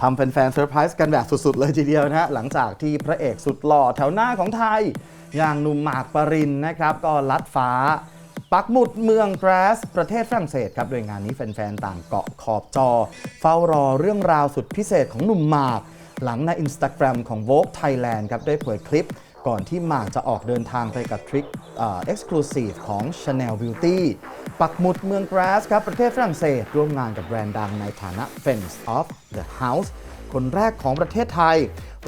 ทำแฟนๆเซอร์ไพรส์กันแบบสุดๆ เลยทีเดียวนะฮะ หลังจากที่พระเอกสุดหล่อแถวหน้าของไทย อย่างหนุ่มหมากปรินนะครับ ก็ลัดฟ้า ปักหมุดเมืองแกรส ประเทศฝรั่งเศสครับ โดยงานนี้แฟนๆ ต่างเกาะขอบจอ เฝ้ารอเรื่องราวสุดพิเศษของหนุ่มหมาก หลังในอินสตาแกรมของ Vogue Thailand ครับได้เผยคลิป ก่อนที่หมากจะออกเดินทางไปกับทริปเอ็กซ์คลูซีฟของ Chanel Beauty ปักหมุดเมืองกราสครับ ประเทศฝรั่งเศส ร่วมงานกับแบรนด์ดังในฐานะ Friends of the House คนแรกของประเทศไทย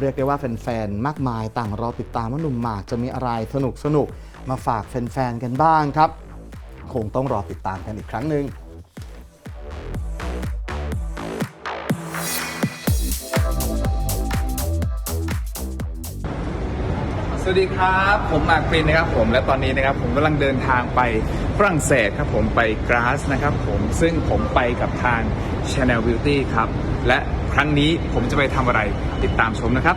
เรียกได้ว่าแฟนๆ มากมายต่างรอติดตามว่าหนุ่มหมากจะมีอะไรสนุกสนุกมาฝากแฟนๆ กันบ้างครับ คงต้องรอติดตามกันอีกครั้งหนึ่ง สวัสดีครับ ผมมากปรินนะครับผมและตอนนี้นะครับผมกำลังเดินทางไปฝรั่งเศสครับผมไปกราสนะครับผมซึ่งผมไปกับทาง Chanel Beauty ครับ และครั้งนี้ผมจะไปทำอะไรติดตามชมนะครับ